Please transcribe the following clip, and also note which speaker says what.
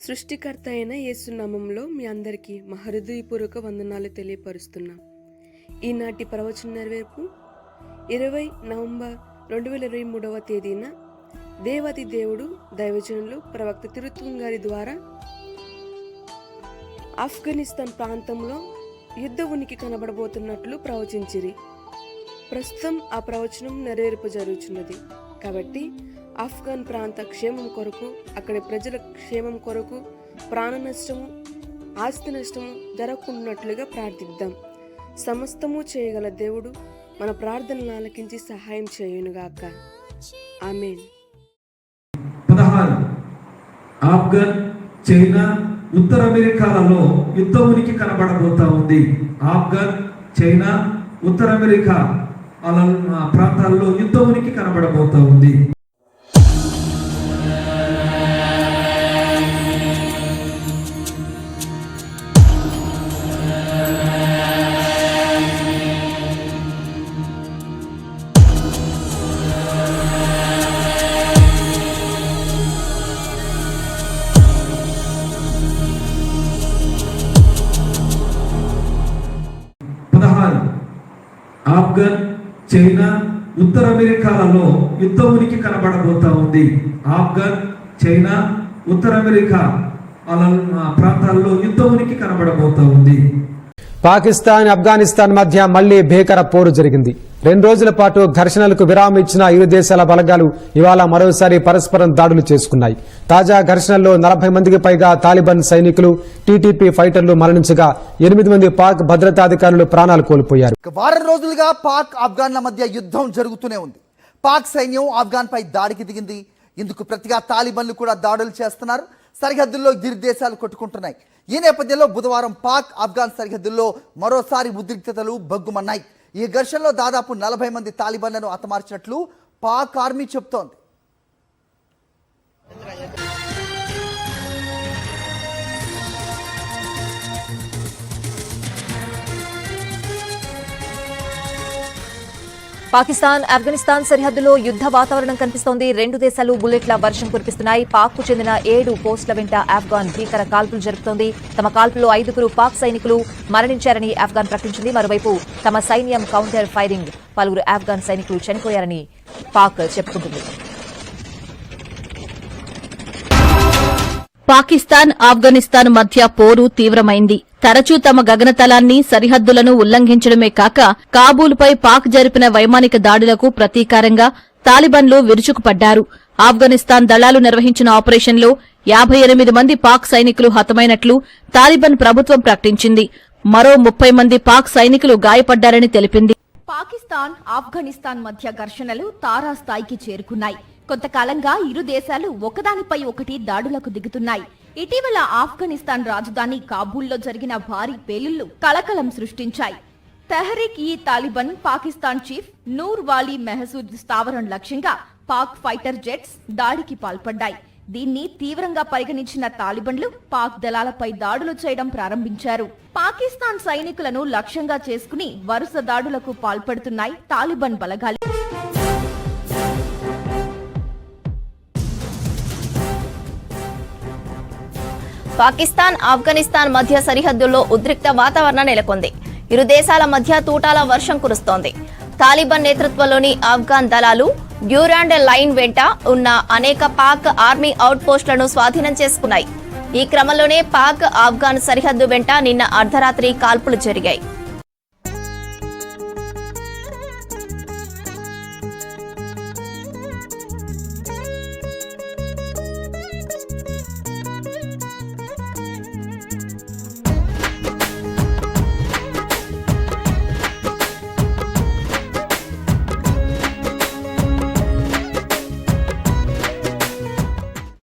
Speaker 1: సృష్టికర్త అయిన యేసునామంలో మీ అందరికీ మా హృదయపూర్వక వందనాలు తెలియపరుస్తున్నాం. ఈనాటి ప్రవచన నెరవేర్పు ఇరవై నవంబర్ రెండు వేల ఇరవై మూడవ తేదీన దేవతి దేవుడు దైవజనులు ప్రవక్త తిరుత్వం గారి ద్వారా ఆఫ్ఘనిస్తాన్ ప్రాంతంలో యుద్ధ ఉనికి కనబడబోతున్నట్లు ప్రవచించిరి. ప్రస్తుతం ఆ ప్రవచనం నెరవేర్పు జరుగుతున్నది కాబట్టి ఆఫ్ఘన్ ప్రాంత క్షేమం కొరకు అక్కడి ప్రజల క్షేమం కొరకు ప్రాణ నష్టము ఆస్తి నష్టము జరగకున్నట్లుగా ప్రార్థిద్దాం. సమస్తము చేయగల దేవుడు మన ప్రార్థనలు ఆలకించి సహాయం చేయునుగాక. ఆమెన్.
Speaker 2: పదహారు. ఆఫ్ఘన్ చైనా ఉత్తర అమెరికాలలో యుద్ధ ఉనికి కనబడబోతా ఉంది. ఆఫ్ఘన్ చైనా ఉత్తర అమెరికా. అలా ఆ ప్రాంతాల్లో యుద్ధమునికి కనబడబోతా ఉంది. చైనా ఉత్తర అమెరికాలలో యుద్ధ ఉనికి కనబడబోతా ఉంది. ఆఫ్ఘన్ చైనా ఉత్తర అమెరికా ప్రాంతాల్లో యుద్ధ ఉనికి కనబడబోతా ఉంది.
Speaker 3: పాకిస్తాన్ ఆఫ్ఘనిస్తాన్ మధ్య మళ్ళీ భీకర పోరు జరిగింది. రెండు రోజుల పాటు ఘర్షణలకు విరామం ఇచ్చిన ఇరు దేశాల బలగాలు ఇవాళ మరోసారి పరస్పరం దాడులు చేసుకున్నాయి. తాజా ఘర్షణల్లో నలభై మందికి పైగా తాలిబాన్ సైనికులు టీటీపీ ఫైటర్లు మరణించగా ఎనిమిది మంది పాక్ భద్రతాధికారులు ప్రాణాలు కోల్పోయారు.
Speaker 4: వారం రోజులుగా పాక్ ఆఫ్ఘన్ల మధ్య యుద్ధం జరుగుతూనే ఉంది. పాక్ సైన్యం ఆఫ్ఘన్ పై దాడికి దిగింది. ఇందుకు ప్రతిగా తాలిబన్లు కూడా దాడులు చేస్తున్నారు. సరిహద్దుల్లో ఇరు దేశాలు కొట్టుకుంటున్నాయి. ఈ నేపథ్యంలో బుధవారం పాక్ ఆఫ్ఘాన్ సరిహద్దుల్లో మరోసారి ఉద్రిక్తతలు బగ్గుమన్నాయి ఈ ఘర్షణలో దాదాపు నలభై మంది తాలిబన్లను హతమార్చినట్లు పాక్ ఆర్మీ చెబుతోంది.
Speaker 5: పాకిస్తాన్ ఆఫ్ఘనిస్తాన్ సరిహద్దులో యుద్ధ వాతావరణం కనిపిస్తోంది. రెండు దేశాలు బుల్లెట్ల వర్షం కురిపిస్తున్నాయి. పాక్కు చెందిన ఏడు పోస్టుల వెంట ఆఫ్ఘాన్ భీకర కాల్పులు జరుపుతోంది. తమ కాల్పులో ఐదుగురు పాక్ సైనికులు మరణించారని ఆఫ్ఘాన్ ప్రకటించింది. మరోవైపు తమ సైన్యం కౌంటర్ ఫైరింగ్. పలువురు ఆఫ్ఘాన్ సైనికులు చనిపోయారని పాక్ చెప్పుకుంటుంది.
Speaker 6: పాకిస్తాన్ ఆఫ్ఘనిస్తాన్ మధ్య పోరు తీవ్రమైంది. తరచూ తమ గగనతలాన్ని సరిహద్దులను ఉల్లంఘించడమే కాక కాబూల్పై పాక్ జరిపిన వైమానిక దాడులకు ప్రతీకారంగా తాలిబన్లు విరుచుకుపడ్డారు. ఆఫ్ఘనిస్తాన్ దళాలు నిర్వహించిన ఆపరేషన్లో యాభై ఎనిమిది మంది పాక్ సైనికులు హతమైనట్లు తాలిబన్ ప్రభుత్వం ప్రకటించింది. మరో ముప్పై మంది పాక్ సైనికులు గాయపడ్డారని తెలిపింది.
Speaker 7: పాకిస్తాన్ ఆఫ్ఘనిస్తాన్ మధ్య ఘర్షణలు తారాస్థాయికి చేరుకున్నాయి. కొంతకాలంగా ఇరు దేశాలు ఒకదానిపై ఒకటి దాడులకు దిగుతున్నాయి. ఇటీవల ఆఫ్ఘనిస్తాన్ రాజధాని కాబూల్లో జరిగిన భారీ పేలుళ్ళు కలకలం సృష్టించాయి. తెహరీక్ ఈ తాలిబన్ పాకిస్తాన్ చీఫ్ నూర్ వాలీ మెహసూద్ స్థావరం లక్ష్యంగా పాక్ ఫైటర్ జెట్స్ దాడికి పాల్పడ్డాయి. దీన్ని తీవ్రంగా పరిగణించిన తాలిబన్లు పాక్ దళాలపై దాడులు చేయడం ప్రారంభించారు. పాకిస్తాన్ సైనికులను లక్ష్యంగా చేసుకుని వరుస దాడులకు పాల్పడుతున్నాయి తాలిబన్ బలగాలు.
Speaker 8: పాకిస్తాన్ ఆఫ్ఘనిస్తాన్ మధ్య సరిహద్దుల్లో ఉద్రిక్త వాతావరణం నెలకొంది. ఇరు దేశాల మధ్య తూటాల వర్షం కురుస్తోంది. తాలిబాన్ నేతృత్వంలోని ఆఫ్ఘాన్ దళాలు డ్యూరాండ్ లైన్ వెంట ఉన్న అనేక పాక్ ఆర్మీ అవుట్పోస్టులను స్వాధీనం చేసుకున్నాయి. ఈ క్రమంలోనే పాక్ ఆఫ్ఘాన్ సరిహద్దు వెంట నిన్న అర్ధరాత్రి కాల్పులు జరిగాయి.